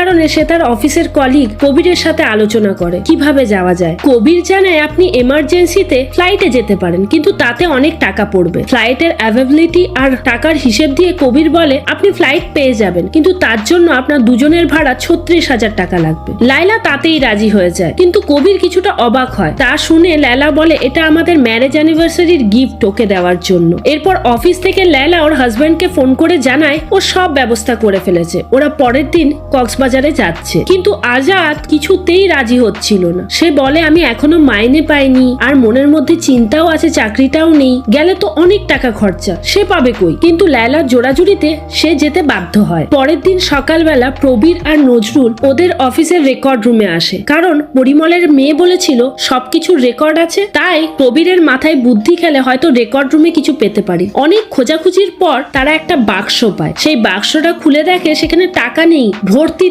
কারণে সে তার অফিসের কলিগ কবিরের সাথে আলোচনা করে। কীভাবে যাওয়া যায়? কবির জানায়, আপনি এমার্জেন্সিতে ফ্লাইটে যেতে পারেন, কিন্তু তাতে অনেক টাকা পড়বে। ফ্লাইটের অ্যাভেবিলিটি আর টাকার হিসেব দিয়ে কবির বলে, আপনি ফ্লাইট পেয়ে যাবেন, কিন্তু তার জন্য আপনার দুজনের ভাড়া ছত্রিশ হাজার টাকা লাগবে। লাইলা তাতেই রাজি হয়ে যায়, কিন্তু কবির কিছুটা অবাক হয়। তা শুনে লায়লা বলে, এটা আমাদের ম্যারেজ অ্যানিভার্সারির গিফট ওকে দেওয়ার জন্য। এরপর অফিস থেকে লায়লা ওর হাজব্যান্ডকে ফোন করে জানায়, ও সব ব্যবস্থা করে ফেলেছে। ওরা পরের দিন কক্সবাজারে যাচ্ছে। কিন্তু আজাদ কিছুতেই রাজি হচ্ছিল না। সে বলে, আমি এখনও মাইনে পাইনি আর মনের মধ্যে চিন্তাও আছে, চাকরিটাও নেই। গেলে তো অনেক টাকা খরচা, সে পাবে কই? কিন্তু লায়লার জোড়াজুড়িতে সে যেতে বাধ্য হয়। পরের দিন সকালবেলা প্রবীর আর নজরুল ওদের অফিসের রেকর্ড রুমে আসে। কারণ পরিমলের মেয়ে বলেছিল, সবকিছুর রেকর্ড আছে, তাই প্রবীরের মাথায় বুদ্ধি খেলে হয়তো রেকর্ড রুমে কিছু পেতে পারি। অনেক খোঁজাখুঁজির পর তারা একটা বাক্স পায়। সেই বাক্সটা খুলে দেখে সেখানে টাকা নেই, ভর্তি